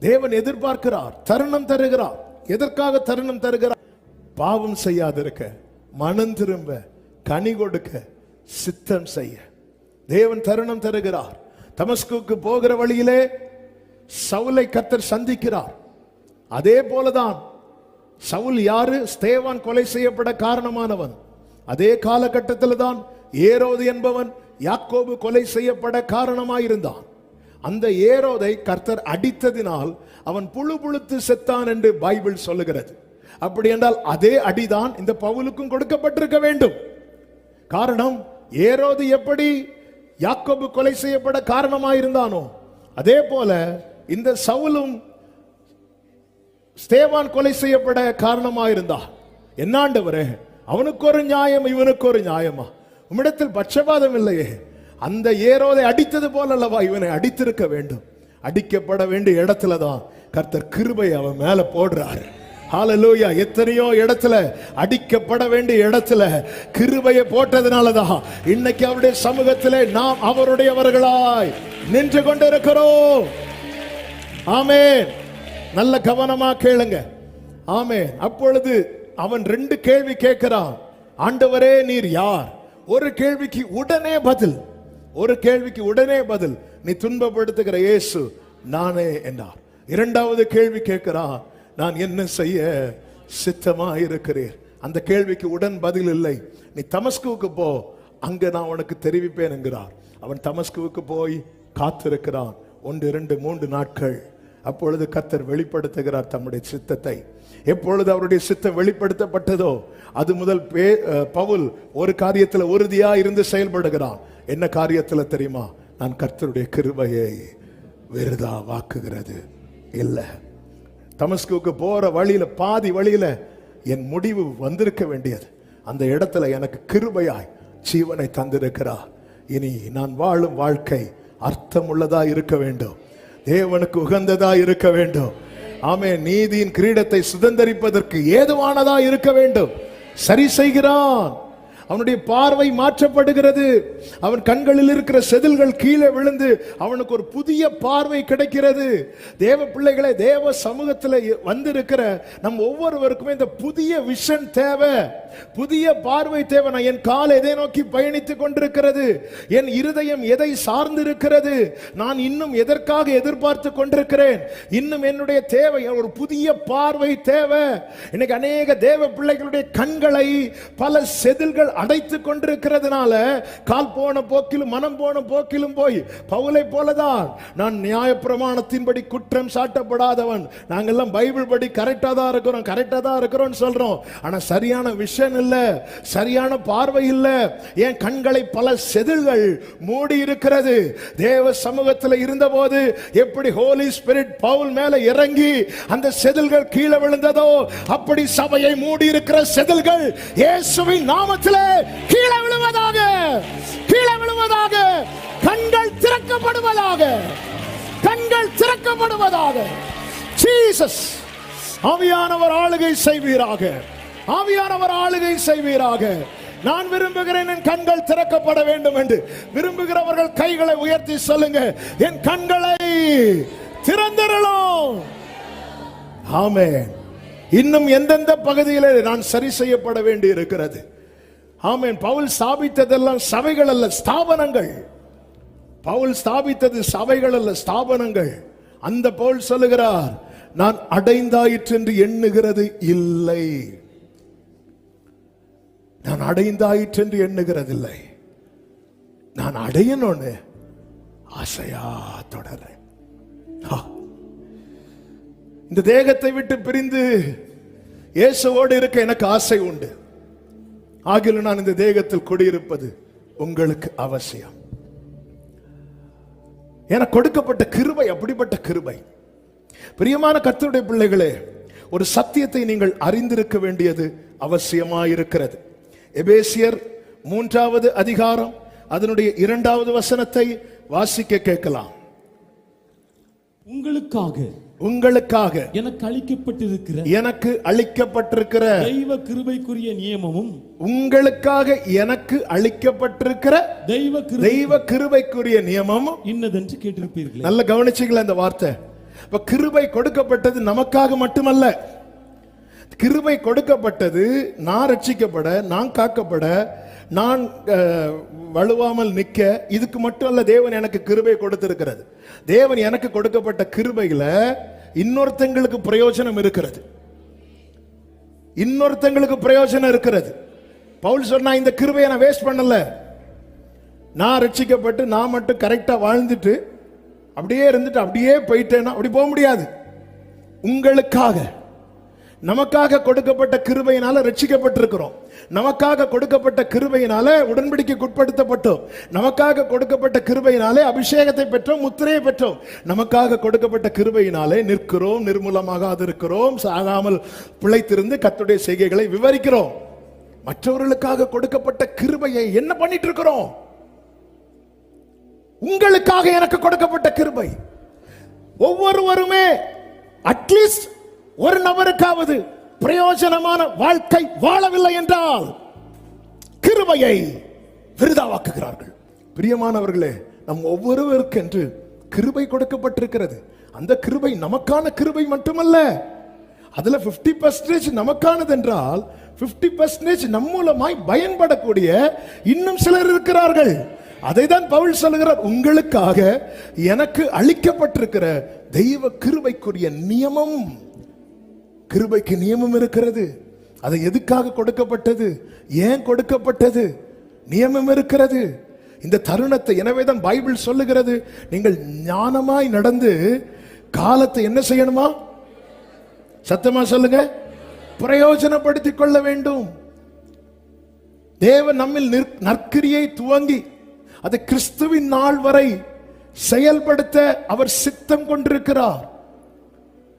தேவன் எதிர்பார்க்கிறார் தருணம் தருகிறார். எதற்காக தருணம் தருகிறார்? பாவம் செய்யாதிருக்க மனம் திரும்ப கனி கொடுக்க சித்தம் செய்ய. தேவன் தருணம் தருகிறார். தமஸ்குக்கு போகிற வழியிலே சவுலை கத்தர் சந்திக்கிறார். அதே போலதான் சவுல் யாரு? ஸ்தேவான் கொலை செய்யப்பட காரணமானவன். அதே காலகட்டத்தில் தான் ஏரோது என்பவன் யாக்கோபு கொலை செய்யப்பட காரணமாயிருந்தான். அந்த ஏரோதை கர்த்தர் அடித்ததினால் அவன் புழு புழுத்து செத்தான் என்று பைபிள் சொல்லுகிறது. அப்படி என்றால் அதே அடிதான் இந்த பவுலுக்கும் கொடுக்கப்பட்டிருக்க வேண்டும். காரணம் ஏரோது எப்படி யாக்கோபு கொலை செய்யப்பட காரணமாயிருந்தானோ அதே போல இந்த சவுலும் ஸ்தேவான் கொலை செய்யப்பட காரணமாயிருந்தா. என்னாண்டவரே அவனுக்கு ஒரு நியாயம் இவனுக்கு ஒரு நியாயமா? உம்மிடத்தில் பட்சபாதம் இல்லையே. அந்த ஏரோதை அடித்தது போல அல்லவா இவனை அடித்திருக்க வேண்டும்? அடிக்கப்பட வேண்டிய இடத்துல தான் கர்த்தர் கிருபை அவன் மேல போடுறாரு. ஹாலலூயா எத்தனையோ இடத்துல அடிக்கப்பட வேண்டிய இடத்துல கிருபையை போட்டதுனால தான் இன்னைக்கு அவருடைய சமூகத்திலே நாம் அவருடையவர்களாய் நின்று கொண்டிருக்கிறோம். ஆமே நல்ல கவனமா கேளுங்க. ஆமே அப்பொழுது அவன் ரெண்டு கேள்வி கேட்கிறான். ஆண்டவரே நீர் யார்? ஒரு கேள்விக்கு உடனே பதில். ஒரு கேள்விக்கு உடனே பதில் நீ துன்பப்படுத்துகிற இயேசு நானே என்றார். இரண்டாவது கேள்வி கேட்கிறான் நான் என்ன செய்ய சித்தமா இருக்கிறேன் அந்த கேள்விக்கு உடன் பதில் இல்லை. நீ தமஸ்குவுக்கு போ அங்க நான் உனக்கு தெரிவிப்பேன் என்கிறார். அவன் தமஸ்குவுக்கு போய் காத்திருக்கிறான். ஒன்று இரண்டு மூன்று நாட்கள். அப்பொழுது கத்தர் வெளிப்படுத்துகிறார் தம்முடைய சித்தத்தை. எப்பொழுது அவருடைய சித்தம் வெளிப்படுத்தப்பட்டதோ அது முதல் பே- பவுல் ஒரு காரியத்துல உறுதியா இருந்து செயல்படுகிறான். என்ன காரியத்தில் தெரியுமா? நான் கர்த்தருடைய கிருபையை வெறுதா வாக்குகிறது. இல்லை. தமஸ்குக்கு போகிற வழியில் பாதி வழியில என் முடிவு வந்திருக்க வேண்டியது. அந்த இடத்துல எனக்கு கிருபையாய் ஜீவனை தந்திருக்கிறார். இனி நான் வாழும் வாழ்க்கை அர்த்தமுள்ளதா இருக்க வேண்டும். தேவனுக்கு உகந்ததா இருக்க வேண்டும். ஆமே நீதியின் கிரீடத்தை சுதந்தரிப்பதற்கு ஏதுவானதா இருக்க வேண்டும். சரி செய்கிறான். அவனுடைய பார்வை மாற்றப்படுகிறது. அவன் கண்களில் இருக்கிற செதில்கள் கீழே விழுந்து அவனுக்கு ஒரு புதிய பார்வை கிடைக்கிறது. தேவ பிள்ளைகளை தேவ சமூகத்தில் வந்திருக்கிற நம் ஒவ்வொருவருக்குமே இந்த புதிய விஷன் தேவை. புதிய பார்வை தேவை. நான் என் கால் எதை நோக்கி பயணித்துக் கொண்டிருக்கிறது? என் இருதயம் எதை சார்ந்திருக்கிறது? நான் இன்னும் எதற்காக எதிர்பார்த்து கொண்டிருக்கிறேன்? இன்னும் என்னுடைய தேவை ஒரு புதிய பார்வை தேவை. இன்னைக்கு அநேக தேவ பிள்ளைகளுடைய கண்களை பல செதில்கள் அடைத்துக் கொண்டிருக்கிறதுனால கால் போன போக்கிலும் மனம் போன போக்கிலும் போய் பவுலை போலதான். நான் நியாயப்பிரமாணத்தின்படி குற்றம் சாட்டப்படாதவன். நாங்கெல்லாம் பைபிள் படி கரெக்டாக தான் இருக்கிறோம் கரெக்டா தான் இருக்கிறோம் சொல்றோம். ஆனா சரியான விஷன் இல்ல சரியான பார்வை இல்ல. என் கண்களை பல செதில்கள் மூடி இருக்கிறது. தேவ சமூகத்தில் இருந்தபோது எப்படி ஹோலி ஸ்பிரிட் பவுல் மேல இறங்கி அந்த செதில்கள் கீழே விழுந்ததோ அப்படி சபையை மூடி இருக்கிற செதில்கள் இயேசுவின் நாமத்திலே கீழே விழுவதாக கீழே விழுவதாக கண்கள் திறக்கப்படுவதாக கண்கள் திறக்கப்படுவதாக. ஜீசஸ் ஆவியானவர் ஆளுகை செய்வீராக. ஆவியானவர் ஆளுகை செய்வீராக. நான் விரும்புகிறேன் என் கண்கள் திறக்கப்பட வேண்டும் என்று. விரும்புகிறவர்கள் கைகளை உயர்த்தி சொல்லுங்க என் கண்களை திறந்திரலாம் ஆமே இன்னும் எந்தெந்த பகுதியிலே நான் சரி செய்யப்பட வேண்டி இருக்கிறது ஆமேன். பவுல் ஸ்தாபித்ததெல்லாம் சபைகள் அல்ல ஸ்தாபனங்கள். பவுல் ஸ்தாபித்தது சபைகள் அல்ல ஸ்தாபனங்கள். அந்த பவுல் சொல்லுகிறார் நான் அடைந்தாயிற்று என்று எண்ணுகிறது இல்லை. நான் அடைந்தாயிற்று என்று எண்ணுகிறதில்லை. நான் அடையணும்னு ஆசையா தொடர்றேன். ஆ. இந்த தேகத்தை விட்டு பிரிந்து இயேசுவோடு இருக்க எனக்கு ஆசை உண்டு. ஆகிலும் நான் இந்த தேகத்தில் குடியிருப்பது உங்களுக்கு அவசியம். எனக்கு கொடுக்கப்பட்ட கிருபை அப்படிப்பட்ட கிருபை. பிரியமான கத்தருடைய பிள்ளைகளே ஒரு சத்தியத்தை நீங்கள் அறிந்திருக்க வேண்டியது அவசியமாயிருக்கிறது. எபேசியர் மூன்றாவது அதிகாரம் அதனுடைய இரண்டாவது வசனத்தை வாசிக்க கேட்கலாம். உங்களுக்காக உங்களுக்காக எனக்கு அளிக்கப்பட்டிருக்கிற எனக்கு அளிக்கப்பட்டிருக்கிற தெய்வ கிருபைக்குரிய நியமமும் உங்களுக்காக எனக்கு அளிக்கப்பட்டிருக்கிற தெய்வ கிருபை தெய்வ கிருபைக்குரிய நியமம் இன்னதென்று கேட்டிருப்பீர்களே. நல்ல கவனிச்சீங்களா இந்த வார்த்தை. அப்ப கிருபை கொடுக்கப்பட்டது நமக்காக மட்டுமல்ல. கிருபை கொடுக்கப்பட்டது நான் ரட்சிக்கப்பட நான் காக்கப்பட நான் வலுவாமல் வழுவாமல் நிற்க இதுக்கு மட்டும் அல்ல தேவன் எனக்கு கிருபை கொடுத்திருக்கிறது. தேவன் எனக்கு கொடுக்கப்பட்ட கிருபையில இன்னொருத்தங்களுக்கு பிரயோஜனம் இருக்கிறது. இன்னொருத்தங்களுக்கு பிரயோஜனம் இருக்கிறது. பவுல் சொன்னா இந்த கிருபையை நான் வேஸ்ட் பண்ணல. நான் ரட்சிக்கப்பட்டு நான் மட்டும் கரெக்டா வாழ்ந்துட்டு அப்படியே இருந்துட்டு அப்படியே போயிட்டேன்னா அப்படி போக முடியாது. உங்களுக்காக. நமக்காக கொடுக்கப்பட்ட கிருபையினால ரட்சிக்கப்பட்டிருக்கிறோம். நமக்காக கொடுக்கப்பட்ட கிருபையினால உடன்படிக்கைக்கு உட்படுத்தப்பட்டோம். நமக்காக கொடுக்கப்பட்ட கிருபையினாலே அபிஷேகத்தை பெற்றோம் முத்திரையை பெற்றோம். நமக்காக கொடுக்கப்பட்ட கிருபையினாலே நிற்கிறோம் நிர்மூலமாக இருக்கிறோம். சாகாமல் பிழைத்திருந்து கத்துடைய செய்கைகளை விவரிக்கிறோம். மற்றவர்களுக்காக கொடுக்கப்பட்ட கிருபையை என்ன பண்ணிட்டு இருக்கிறோம் உங்களுக்காக எனக்கு கொடுக்கப்பட்ட கிருபை. ஒவ்வொருவருமே அட்லீஸ்ட் ஒரு நபருக்காவது பிரயோஜனமான வாழ்க்கை வாழவில்லை என்றால் கிருபையை விருதாவாக்குகிறார்கள். பிரியமானவர்களே நம் ஒவ்வொருவருக்கென்று கிருபை கொடுக்கப்பட்டிருக்கிறது. அந்த கிருபை நமக்கான கிருபை மட்டுமல்ல. அதுல 50% பர்சன்டேஜ் நமக்கானது என்றால் 50% பர்சன்டேஜ் நம் மூலமாய் பயன்படக்கூடிய இன்னும் சிலர் இருக்கிறார்கள். அதை தான் பவுல் சொல்லுகிறார் உங்களுக்காக எனக்கு அளிக்கப்பட்டிருக்கிற தெய்வ கிருபைக்குரிய நியமம். கிருபைக்கு நியமம் இருக்கிறது. அது எதுக்காக கொடுக்கப்பட்டது? ஏன் கொடுக்கப்பட்டது? நியமம் இருக்கிறது. இந்த தருணத்தை எனவே தான் பைபிள் சொல்லுகிறது. நீங்கள் ஞானமாய் நடந்து காலத்தை என்ன செய்யணுமா? சத்தமா சொல்லுங்க. பிரயோஜனப்படுத்திக் கொள்ள வேண்டும். தேவன் நம்மில் நற்கிரியை துவங்கி அது கிறிஸ்துவின் நாள் வரை செயல்படுத்த அவர் சித்தம் கொண்டிருக்கிறார்.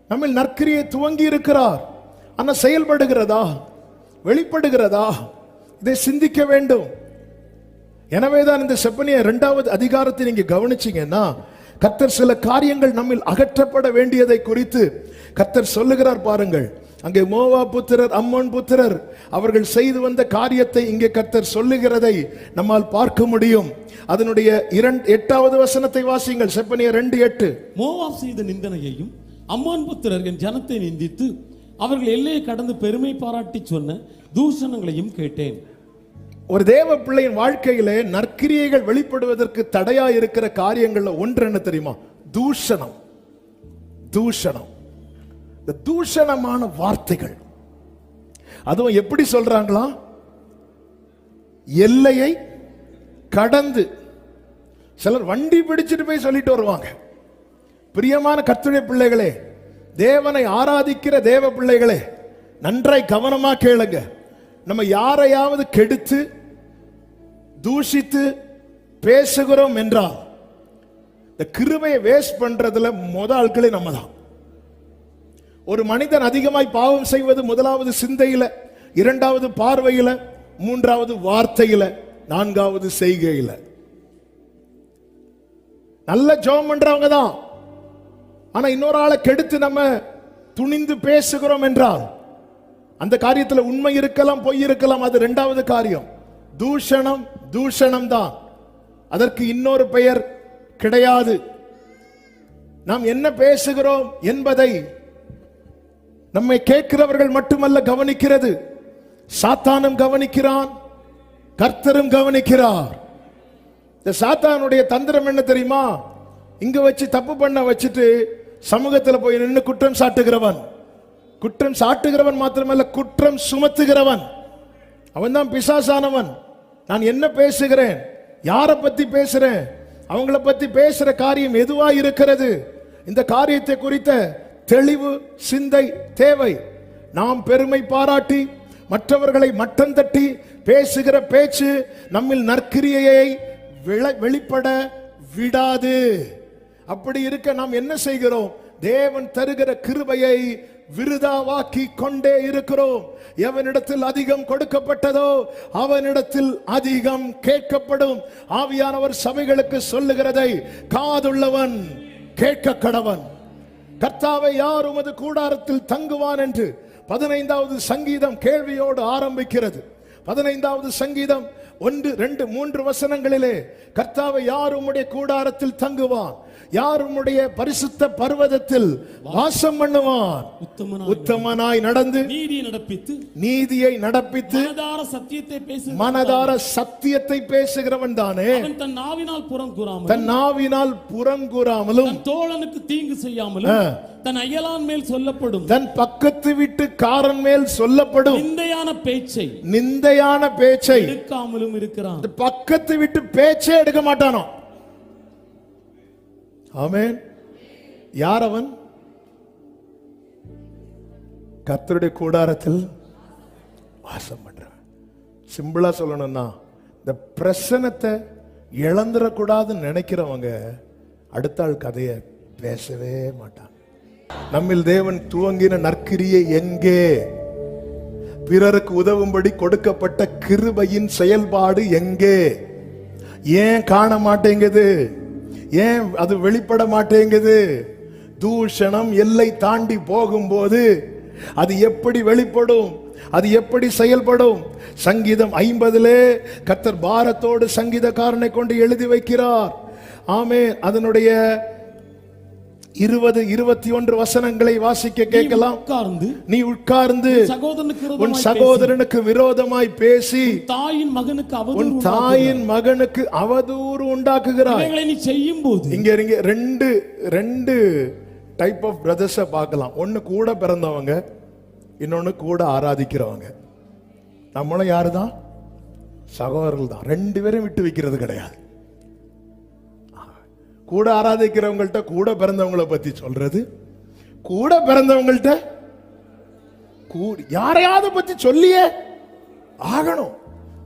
நம்மில் நற்கிரியை துவங்கி இருக்கிறார். ஆனால் செயல்படுகிறதா? வெளிப்படுகிறதா? இதை சிந்திக்க வேண்டும். எனவே தான் இந்த செப்பனிய இரண்டாவது அதிகாரத்தை நீங்க கவனிச்சீங்கன்னா கர்த்தர் சில காரியங்கள் நம்மில் அகற்றப்பட வேண்டியதை குறித்து கர்த்தர் சொல்லுகிறார் பாருங்கள். அங்கே மோவா புத்திரர் அம்மன் புத்திரர் அவர்கள் செய்து வந்த காரியத்தை இங்கே கர்த்தர் சொல்லுகிறதை நம்மால் பார்க்க முடியும். அதனுடைய இரண்டு எட்டாவது வசனத்தை வாசியுங்கள் செப்பனிய ரெண்டு எட்டு. மோவா செய்த நிந்தனையையும் அம்மான் புத்திரர்கள் ஜனத்தை நிந்தித்து அவர்கள் எல்லையை கடந்து பெருமை பாராட்டி சொன்ன தூஷணங்களையும் கேட்டேன். ஒரு தேவ பிள்ளையின் வாழ்க்கையிலே நற்கிரியைகள் வெளிப்படுவதற்கு தடையா இருக்கிற காரியங்கள்ல ஒன்று என்ன தெரியுமா? தூஷணம். தூஷணம். இந்த தூஷணமான வார்த்தைகள். அதுவும் எப்படி சொல்றாங்களா? எல்லையை கடந்து. சிலர் வண்டி பிடிச்சிட்டு போய் சொல்லிட்டு வருவாங்க. பிரியமான கத்துடைய பிள்ளைகளே தேவனை ஆராதிக்கிற தேவ பிள்ளைகளே நன்றாய் கவனமா கேளுங்க. நம்ம யாரையாவது கெடுத்து தூஷித்து பேசுகிறோம் என்றால் இந்த கிருபையை வேஸ்ட் பண்றதுல முத ஆட்களே நம்ம தான் ஒரு மனிதன் அதிகமாய் பாவம் செய்வது முதலாவது சிந்தையில இரண்டாவது பார்வையில மூன்றாவது வார்த்தையில நான்காவது செய்கையில. நல்ல ஜோம் பண்றவங்க தான் ஆனா இன்னொரு ஆளை கெடுத்து நம்ம துணிந்து பேசுகிறோம் என்றால் அந்த காரியத்தில் உண்மை இருக்கலாம் பொய் இருக்கலாம் அது ரெண்டாவது காரியம். தூஷணம் தூஷணம் தான். அதற்கு இன்னொரு பெயர் கிடையாது. நாம் என்ன பேசுகிறோம் என்பதை நம்மை கேட்கிறவர்கள் மட்டுமல்ல கவனிக்கிறது. சாத்தானும் கவனிக்கிறான் கர்த்தரும் கவனிக்கிறார். இந்த சாத்தானுடைய தந்திரம் என்ன தெரியுமா? இங்க வச்சு தப்பு பண்ண வச்சுட்டு சமூகத்தில் போய் நின்று குற்றம் சாட்டுகிறவன். குற்றம் சாட்டுகிறவன் மாத்திரமல்ல குற்றம் சுமத்துகிறவன். அவன் தான் பிசாசானவன். நான் என்ன பேசுகிறேன்? யாரை பத்தி பேசுறேன்? அவங்கள பத்தி பேசுற காரியம் எதுவா இருக்கிறது? இந்த காரியத்தை குறித்த தெளிவு சிந்தை தேவை. நாம் பெருமை பாராட்டி மற்றவர்களை மட்டம் தட்டி பேசுகிற பேச்சு நம்மில் நற்கிரியையை வெளிப்பட விடாது. அப்படி இருக்க நாம் என்ன செய்கிறோம்? தேவன் தருகிற கிருபையை விருதாவாக்கி கொண்டே இருக்கிறோம். எவனிடத்தில் அதிகம் கொடுக்கப்பட்டதோ அவனிடத்தில் அதிகம் கேட்கப்படும். ஆவியானவர் சபைகளுக்கு சொல்லுகிறதை காதுள்ளவன் கேட்க கடவன் கர்த்தாவை யார் உமது கூடாரத்தில் தங்குவான் என்று பதினைந்தாவது சங்கீதம் கேள்வியோடு ஆரம்பிக்கிறது. பதினைந்தாவது சங்கீதம் ஒன்று ரெண்டு மூன்று வசனங்களிலே கர்த்தாவை யார் உம்முடைய கூடாரத்தில் தங்குவான்? யார் உம்முடைய பரிசுத்த பர்வதத்தில் வாசம் பண்ணுவான் உத்தமனாய் நடந்து நீதியை நடப்பித்து நீதியை நடப்பித்து மனதார சத்தியத்தை பேசு மனதார சத்தியத்தை பேசுகிறவன் தானே. தன் நாவினால் புறம் கூறாமல் தன் நாவினால் புறங்கூறாமலும் தன் தோழனுக்கு தீங்கு செய்யாமலும் தன் அயலான் மேல் சொல்லப்படும். தன் பக்கத்து வீட்டு காரன் மேல் சொல்லப்படும். நிந்தையான பேச்சை நிந்தையான பேச்சை எடுக்காமலும் இருக்கிறான். பக்கத்து விட்டு பேச்சே எடுக்க மாட்டானோ? ஆமேன். யார் அவன் கத்தருடைய கூடாரத்தில் வாசம் பண்றவன் சிம்பிளா சொல்லணும்னா இந்த பிரசனத்தை இழந்துடக்கூடாதுன்னு நினைக்கிறவங்க அடுத்த ஆள் கதையை பேசவே மாட்டான். நம்மில் தேவன் துவங்கின நற்கிரியை எங்கே? பிறருக்கு உதவும்படி கொடுக்கப்பட்ட கிருபையின் செயல்பாடு எங்கே? ஏன் காண மாட்டேங்குது? ஏன் அது வெளிப்பட மாட்டேங்குது? தூஷணம் எல்லை தாண்டி போகும்போது அது எப்படி வெளிப்படும்? அது எப்படி செயல்படும்? சங்கீதம் ஐம்பதிலே கத்தர் பாரத்தோடு சங்கீதக்காரனை கொண்டு எழுதி வைக்கிறார். ஆமே அதனுடைய இருபது இருபத்தி ஒன்று வசனங்களை வாசிக்க கேட்கலாம். உட்கார்ந்து நீ உட்கார்ந்து உன் சகோதரனுக்கு விரோதமாய் பேசி தாயின் மகனுக்கு உன் அவதூறு தாயின் மகனுக்கு அவதூறு உண்டாக்குகிறாய். நீ செய்யும் போது இங்க இங்க ரெண்டு ரெண்டு டைப் ஆஃப் பிரதர்ஸ பார்க்கலாம். ஒன்னு கூட பிறந்தவங்க இன்னொன்னு கூட ஆராதிக்கிறவங்க. நம்மளும் யாரு தான் சகோதரர்கள் தான் ரெண்டு பேரும் விட்டு வைக்கிறது கிடையாது. கூட ஆராதிக்கிறவங்கள்ட்ட கூட பிறந்தவங்கள பத்தி சொல்றது? கூட பிறந்தவங்கள்ட்ட? யாரையாவது பத்தி சொல்லியே ஆகணும்.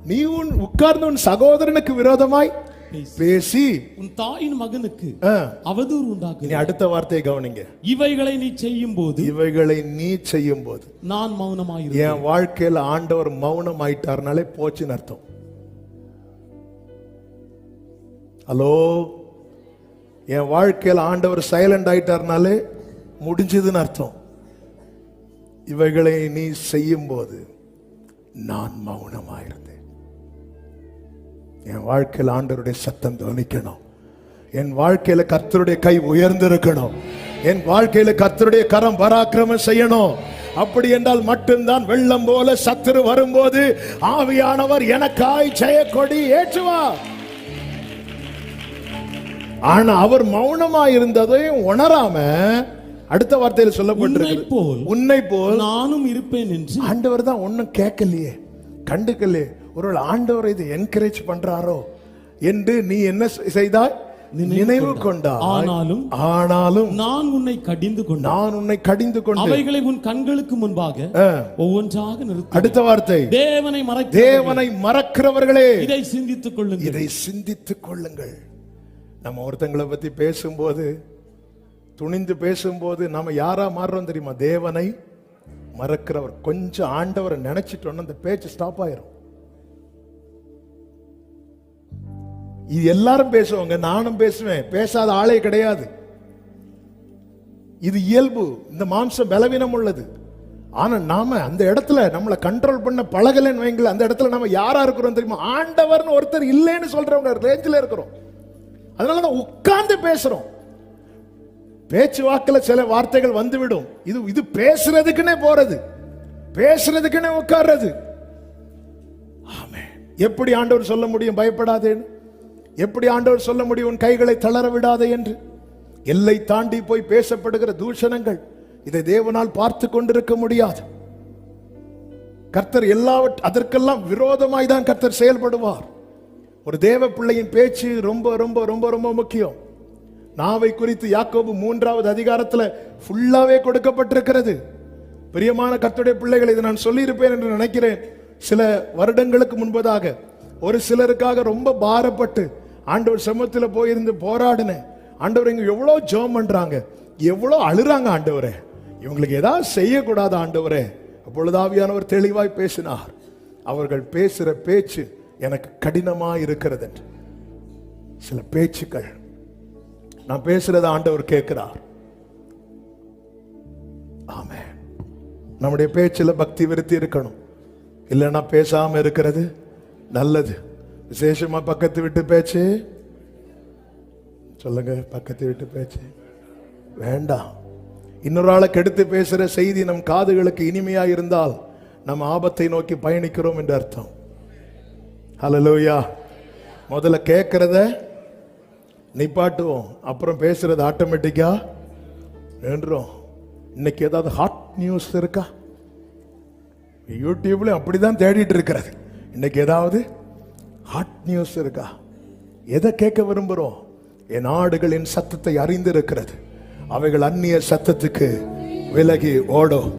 நீ உன் உட்கார்ந்து உன் சகோதரனுக்கு விரோதமாய் பேசி. உன் தாயின் மகனுக்கு அவதூறு உண்டாக்கு அடுத்த வார்த்தையை கவனிங்க. இவைகளை நீ செய்யும் போது இவைகளை நீ செய்யும் போது நான் மௌனமாயிருந்தேன் என் வாழ்க்கையில ஆண்டவர் மௌனம் ஆயிட்டார்னாலே போச்சுன்னு அர்த்தம். ஹலோ? என் வாழ்க்கையில் ஆண்டவர் சைலண்ட் ஆயிட்டார்னாலே முடிஞ்சதுன்னு அர்த்தம். இவைகளை நீ செய்யும் போது நான் மௌனமாயிருந்தேன். என் வாழ்க்கையில் ஆண்டவருடைய சத்தம் துவனிக்கணும். என் வாழ்க்கையில் கத்தருடைய கை உயர்ந்திருக்கணும். என் வாழ்க்கையில் கத்தருடைய கரம் பராக்கிரமம் செய்யணும். அப்படி என்றால் மட்டும்தான் வெள்ளம் போல சத்துரு வரும்போது ஆவியானவர் எனக்காய் ஜெயக்கொடி ஏற்றுவார். ஆனா அவர் மௌனமா இருந்ததையும் உணராம அடுத்த வார்த்தையில் சொல்லப்பட்டிருக்கு போல் உன்னை போல் நானும் இருப்பேன் என்று ஆண்டவர் தான் ஒன்னும் கேட்கலையே கண்டுக்கலையே. ஒருவேளை ஆண்டவர் இதை என்கரேஜ் பண்றாரோ என்று நீ என்ன செய்தாய்? நினைவு கொண்டாய். ஆனாலும் ஆனாலும் நான் உன்னை கடிந்து கொண்டேன். நான் உன்னை கடிந்து கொண்டு அவைகளை உன் கண்களுக்கு முன்பாக ஒவ்வொன்றாக நிறுத்தி அடுத்த வார்த்தை. தேவனை மறைத்து தேவனை மறக்கிறவர்களே. இதை சிந்தித்துக் கொள்ளுங்கள். இதை சிந்தித்துக் கொள்ளுங்கள். நம்ம ஒருத்தங்களை பற்றி பேசும்போது துணிந்து பேசும்போது நம்ம யாராக மாறுறோம் தெரியுமா? தேவனை மறக்கிறவர். கொஞ்சம் ஆண்டவரை நினைச்சிட்டோன்னு அந்த பேச்சு ஸ்டாப் ஆயிரும். இது எல்லாரும் பேசுவாங்க நானும் பேசுவேன். பேசாத ஆளே கிடையாது. இது இயல்பு. இந்த மாம்சம் பலவீனம் உள்ளது. ஆனா நாம அந்த இடத்துல நம்மளை கண்ட்ரோல் பண்ண பழகலைன்னு வைங்கள அந்த இடத்துல நம்ம யாரா இருக்கிறோம் தெரியுமா? ஆண்டவர்னு ஒருத்தர் இல்லைன்னு சொல்றவங்க ரேஞ்சில் இருக்கிறோம். அதனாலதான் உட்கார்ந்து பேசுறோம். பேச்சுவாக்குல சில வார்த்தைகள் வந்துவிடும். இது இது பேசுறதுக்குன்னே போறது. பேசுறதுக்குன்னே உட்கார்றது. ஆமே எப்படி ஆண்டவர் சொல்ல முடியும்? பயப்படாதேன்னு. எப்படி ஆண்டவர் சொல்ல முடியும்? உன் கைகளை தளர விடாதே என்று. எல்லை தாண்டி போய் பேசப்படுகிற தூஷணங்கள். இதை தேவனால் பார்த்து கொண்டிருக்க முடியாது. கர்த்தர் எல்லாவற்ற அதற்கெல்லாம் விரோதமாய் தான் கர்த்தர் செயல்படுவார். ஒரு தேவ பிள்ளையின் பேச்சு ரொம்ப ரொம்ப ரொம்ப ரொம்ப முக்கியம். நாவை குறித்து யாக்கோபு மூன்றாவது அதிகாரத்தில் ஃபுல்லாகவே கொடுக்கப்பட்டிருக்கிறது. பிரியமான கத்துடைய பிள்ளைகள் இதை நான் சொல்லியிருப்பேன் என்று நினைக்கிறேன். சில வருடங்களுக்கு முன்பதாக ஒரு சிலருக்காக ரொம்ப பாரப்பட்டு ஆண்டவர் சமத்தில் போயிருந்து போராடினேன் ஆண்டவர் இங்கே எவ்வளோ ஜோம் பண்ணுறாங்க எவ்வளோ அழுறாங்க ஆண்டவரே? இவங்களுக்கு ஏதாவது செய்யக்கூடாது ஆண்டவரே? அப்பொழுது ஆவியானவர் தெளிவாய் பேசினார். அவர்கள் பேசுகிற பேச்சு எனக்கு கடினமாக இருக்கிறது என்று சில பேச்சுக்கள். நான் பேசுறத ஆண்டவர் கேட்கிறார். ஆமே நம்முடைய பேச்சில் பக்தி விருத்தி இருக்கணும். இல்லைன்னா பேசாமல் இருக்கிறது நல்லது. விசேஷமா பக்கத்து விட்டு பேச்சு. சொல்லுங்க பக்கத்து விட்டு பேச்சு. வேண்டாம். இன்னொரு ஆளை கெடுத்து பேசுகிற செய்தி நம் காதுகளுக்கு இனிமையாக இருந்தால் நம்ம ஆபத்தை நோக்கி பயணிக்கிறோம் என்று அர்த்தம். ஹலலோயா முதல்ல கேட்கறத நிப்பாட்டுவோம். அப்புறம் பேசுறது ஆட்டோமேட்டிக்கா நின்றோம் இன்னைக்கு ஏதாவது ஹாட் நியூஸ் இருக்கா? யூடியூப்ல அப்படிதான் தேடிட்டு இருக்கிறது. இன்னைக்கு ஏதாவது ஹாட் நியூஸ் இருக்கா? எதை கேட்க விரும்புகிறோம் என் நாடுகளின் சத்தத்தை அறிந்திருக்கிறது. அவைகள் அந்நிய சத்தத்துக்கு விலகி ஓடும்.